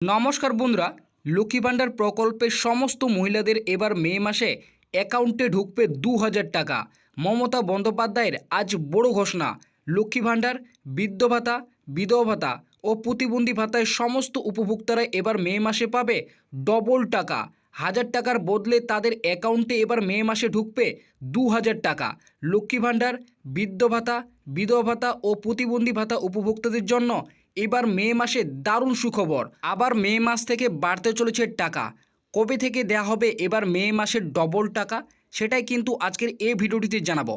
নমস্কার বন্ধুরা, লক্ষ্মী ভাণ্ডার প্রকল্পের সমস্ত মহিলাদের এবার মে মাসে অ্যাকাউন্টে ঢুকবে দু হাজার টাকা। মমতা বন্দ্যোপাধ্যায়ের আজ বড় ঘোষণা। লক্ষ্মী ভাণ্ডার, বৃদ্ধ ভাতা, বিধবা ভাতা ও প্রতিবন্ধী ভাতায় সমস্ত উপভোক্তারা এবার মে মাসে পাবে ডবল টাকা। হাজার টাকার বদলে তাদের অ্যাকাউন্টে এবার মে মাসে ঢুকবে দু হাজার টাকা। লক্ষ্মী ভাণ্ডার, বৃদ্ধ ভাতা, বিধবা ভাতা ও প্রতিবন্ধী ভাতা উপভোক্তাদের জন্য এবার মে মাসে দারুণ সুখবর। আবার মে মাস থেকে বাড়তে চলেছে টাকা। কবে থেকে দেয়া হবে এবার মে মাসের ডবল টাকা, সেটাই কিন্তু আজকের এই ভিডিওটিতে জানাব।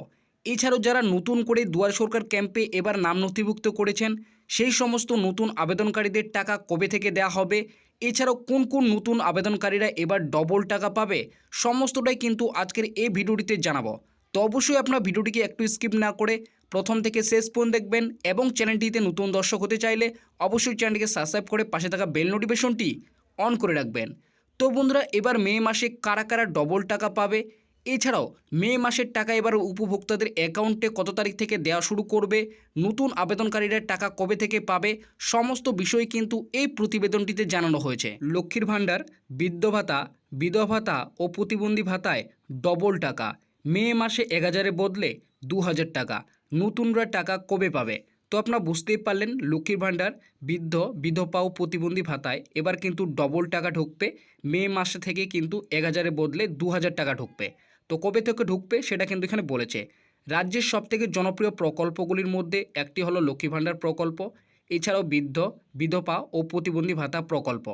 এছাড়াও যারা নতুন করে দুয়ার সরকার ক্যাম্পে এবার নাম নথিভুক্ত করেছেন, সেই সমস্ত নতুন আবেদনকারীদের টাকা কবে থেকে দেয়া হবে, এছাড়াও কোন কোন নতুন আবেদনকারীরা এবার ডবল টাকা পাবে, সমস্তটাই কিন্তু আজকের এই ভিডিওটিতে জানাব। তো অবশ্যই আপনার ভিডিওটিকে একটু স্কিপ না করে প্রথম থেকে শেষ পর্যন্ত দেখবেন এবং চ্যানেলটিতে নতুন দর্শক হতে চাইলে অবশ্যই চ্যানেলটিকে সাবস্ক্রাইব করে পাশে থাকা বেল নোটিফিকেশনটি অন করে রাখবেন। তো বন্ধুরা, এবার মে মাসে কারা কারা ডবল টাকা পাবে? এছাড়াও, মে মাসের টাকা এবার উপভোক্তাদের অ্যাকাউন্টে কত তারিখ থেকে দেওয়া শুরু করবে? নতুন আবেদনকারীরা টাকা কবে থেকে পাবে? সমস্ত বিষয় কিন্তু এই প্রতিবেদনটিতে জানানো হয়েছে। লক্ষ্মীর ভাণ্ডার, বৃদ্ধ ভাতা, বিধবা ভাতা ও প্রতিবন্ধী ভাতায় ডবল টাকা। মে মাসে এক হাজারের বদলে দু হাজার টাকা। নতুনরা টাকা কবে পাবে? তো আপনারা বুঝতেই পারলেন, লক্ষ্মীর ভাণ্ডার, বৃদ্ধ, বিধবা ও প্রতিবন্ধী ভাতায় এবার কিন্তু ডবল টাকা ঢুকবে। মে মাসে থেকে কিন্তু এক হাজারের বদলে দু হাজার টাকা ঢুকবে। তো কবে থেকে ঢুকবে সেটা কিন্তু এখানে বলেছে। রাজ্যের সবথেকে জনপ্রিয় প্রকল্পগুলির মধ্যে একটি হলো লক্ষ্মী ভাণ্ডার প্রকল্প, এছাড়াও বৃদ্ধ, বিধবা ও প্রতিবন্ধী ভাতা প্রকল্প।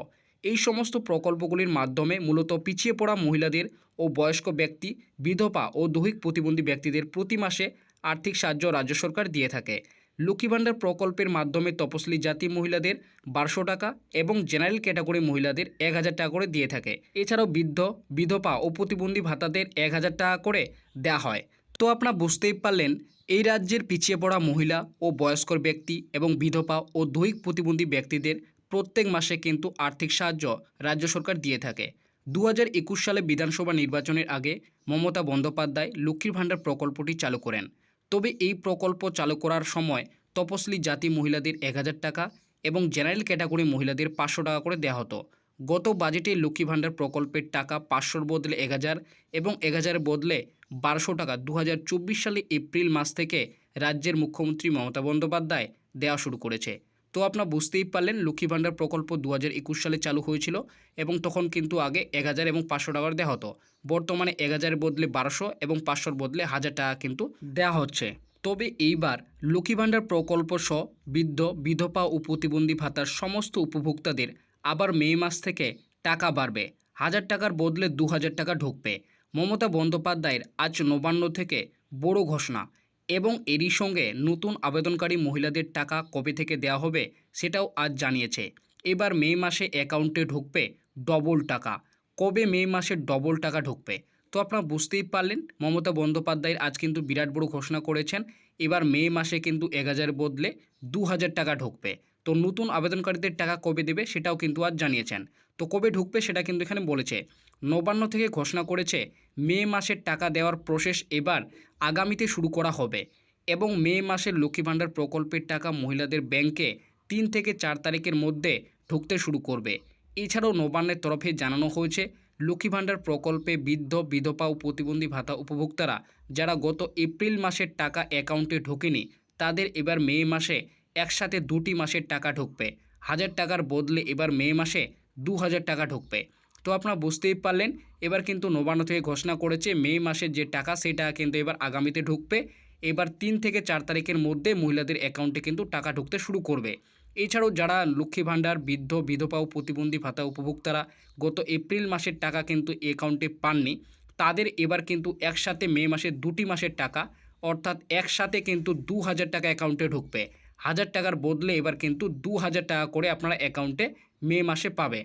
এই সমস্ত প্রকল্পগুলির মাধ্যমে মূলত পিছিয়ে পড়া মহিলাদের ও বয়স্ক ব্যক্তি, বিধবা ও দৈহিক প্রতিবন্ধী ব্যক্তিদের প্রতি মাসে আর্থিক সাহায্য রাজ্য সরকার দিয়ে থাকে। লক্ষ্মী ভাণ্ডার প্রকল্পের মাধ্যমে তপশিলি জাতি মহিলাদের বারোশো টাকা এবং জেনারেল ক্যাটাগরি মহিলাদের এক হাজার টাকা করে দিয়ে থাকে। এছাড়াও বৃদ্ধ, বিধবা ও প্রতিবন্ধী ভাতাদের এক হাজার টাকা করে দেয়া হয়। তো আপনারা বুঝতেই পারলেন, এই রাজ্যের পিছিয়ে পড়া মহিলা ও বয়স্কর ব্যক্তি এবং বিধবা ও দৈহিক প্রতিবন্ধী ব্যক্তিদের প্রত্যেক মাসে কিন্তু আর্থিক সাহায্য রাজ্য সরকার দিয়ে থাকে। দু হাজার একুশ সালে বিধানসভা নির্বাচনের আগে মমতা বন্দ্যোপাধ্যায় লক্ষ্মীর ভাণ্ডার প্রকল্পটি চালু করেন। তবে এই প্রকল্প চালু করার সময় তপসিলি জাতি মহিলাদের এক হাজার টাকা এবং জেনারেল ক্যাটাগরি মহিলাদের পাঁচশো টাকা করে দেওয়া হতো। গত বাজেটে লক্ষ্মী ভাণ্ডার প্রকল্পের টাকা পাঁচশোর বদলে এক হাজার এবং এক বদলে বারোশো টাকা দু হাজার চব্বিশ সালে এপ্রিল মাস থেকে রাজ্যের মুখ্যমন্ত্রী মমতা বন্দ্যোপাধ্যায় দেওয়া শুরু করেছে। তো আপনার বুঝতেই পারলেন, লক্ষ্মী ভাণ্ডার প্রকল্প দু হাজার একুশ সালে চালু হয়েছিল এবং তখন কিন্তু আগে এক হাজার এবং পাঁচশো টাকার দেওয়া হতো। বর্তমানে এক হাজারের বদলে বারোশো এবং পাঁচশোর বদলে হাজার টাকা কিন্তু দেওয়া হচ্ছে। তবে এইবার লক্ষ্মী ভাণ্ডার প্রকল্প সহ বৃদ্ধ, বিধবা ও প্রতিবন্ধী ভাতার সমস্ত উপভোক্তাদের আবার মে মাস থেকে টাকা বাড়বে। হাজার টাকার বদলে দু হাজার টাকা ঢুকবে। মমতা বন্দ্যোপাধ্যায়ের আজ নবান্ন থেকে বড় ঘোষণা। এবং এরই সঙ্গে নতুন আবেদনকারী মহিলাদের টাকা কবে থেকে দেওয়া হবে সেটাও আজ জানিয়েছে। এবার মে মাসে অ্যাকাউন্টে ঢুকবে ডবল টাকা। কবে মে মাসে ডবল টাকা ঢুকবে? তো আপনারা বুঝতেই পারলেন, মমতা বন্দ্যোপাধ্যায়ের আজ কিন্তু বিরাট বড় ঘোষণা করেছেন, এবার মে মাসে কিন্তু এক হাজার বদলে দু হাজার টাকা ঢুকবে। তো নতুন আবেদনকারীদের টাকা কবে দেবে সেটাও কিন্তু আজ জানিয়েছেন। তো কবে ঢুকবে সেটা কিন্তু এখানে বলেছে। নবান্ন থেকে ঘোষণা করেছে মে মাসের টাকা দেওয়ার প্রসেস এবার আগামীতে শুরু করা হবে এবং মে মাসের লক্ষ্মী ভাণ্ডার প্রকল্পের টাকা মহিলাদের ব্যাংকে তিন থেকে চার তারিখের মধ্যে ঢুকতে শুরু করবে। এছাড়াও নবান্নের তরফে জানানো হয়েছে, লক্ষ্মী ভাণ্ডার প্রকল্পে বৃদ্ধ, বিধবা ও প্রতিবন্ধী ভাতা উপভোক্তারা যারা গত এপ্রিল মাসের টাকা অ্যাকাউন্টে ঢোকেনি, তাদের এবার মে মাসে একসাথে দুটি মাসের টাকা ঢুকবে। হাজার টাকার বদলে এবার মে মাসে দু হাজার টাকা ঢুকবে। তো আপনারা বুঝতেই পারলেন, এবার কিন্তু নবান্ন থেকে ঘোষণা করেছে মে মাসের যে টাকা সেই টাকা কিন্তু এবার আগামীতে ঢুকবে। এবার তিন থেকে চার তারিখের মধ্যে মহিলাদের অ্যাকাউন্টে কিন্তু টাকা ঢুকতে শুরু করবে। এছাড়াও যারা লক্ষ্মী ভাণ্ডার, বৃদ্ধ, বিধবা ও প্রতিবন্ধী ভাতা উপভোক্তারা গত এপ্রিল মাসের টাকা কিন্তু অ্যাকাউন্টে পাননি, তাদের এবার কিন্তু একসাথে মে মাসের দুটি মাসের টাকা, অর্থাৎ একসাথে কিন্তু দু হাজার টাকা অ্যাকাউন্টে ঢুকবে। হাজার টাকার বদলে এবার কিন্তু দু হাজার টাকা করে আপনারা অ্যাকাউন্টে মে মাসে পাবে।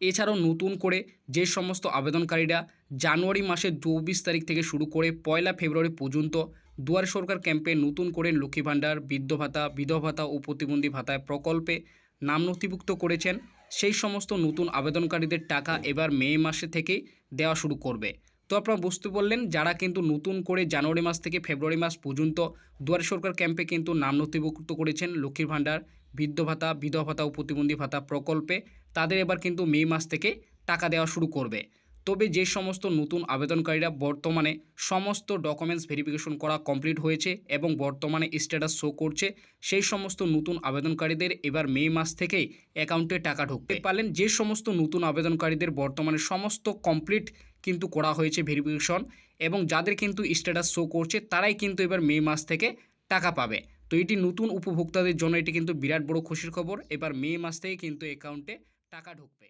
এছাড়াও নতুন করে যে সমস্ত আবেদনকারীরা জানুয়ারি মাসের চব্বিশ তারিখ থেকে শুরু করে পয়লা ফেব্রুয়ারি পর্যন্ত দুয়ারে সরকার ক্যাম্পে নতুন করে লক্ষ্মী ভাণ্ডার, বৃদ্ধ ভাতা, বিধবা ভাতা ও প্রতিবন্ধী ভাতায় প্রকল্পে নাম নথিভুক্ত করেছেন। সেই সমস্ত নতুন আবেদনকারীদের টাকা এবার মে মাসে থেকে দেওয়া শুরু করবে। তো আপনারা বুঝতে পারলেন, যারা কিন্তু নতুন করে জানুয়ারি মাস থেকে ফেব্রুয়ারি মাস পর্যন্ত দুয়ারে সরকার ক্যাম্পে কিন্তু নাম নথিভুক্ত করেছেন লক্ষ্মীর ভাণ্ডার, বৃদ্ধ ভাতা, বিধবা ভাতা ও প্রতিবন্ধী ভাতা প্রকল্পে, তাদের এবার কিন্তু মে মাস থেকে টাকা দেওয়া শুরু করবে। তবে যে সমস্ত নতুন আবেদনকারীরা বর্তমানে সমস্ত ডকুমেন্টস ভেরিফিকেশন করা কমপ্লিট হয়েছে এবং বর্তমানে স্ট্যাটাস শো করছে, সেই সমস্ত নতুন আবেদনকারীদের এবার মে মাস থেকেই অ্যাকাউন্টে টাকা ঢুকতে পারলেন যে সমস্ত নতুন আবেদনকারীদের বর্তমানে সমস্ত কমপ্লিট কিন্তু করা হয়েছে ভেরিফিকেশন এবং যাদের কিন্তু স্ট্যাটাস শো করছে, তারাই কিন্তু এবার মে মাস থেকে টাকা পাবে। তো এটি নতুন উপভোক্তাদের জন্য এটি কিন্তু বিরাট বড় খুশির খবর। এবার মে মাস থেকে কিন্তু অ্যাকাউন্টে টাকা ঢুকবে।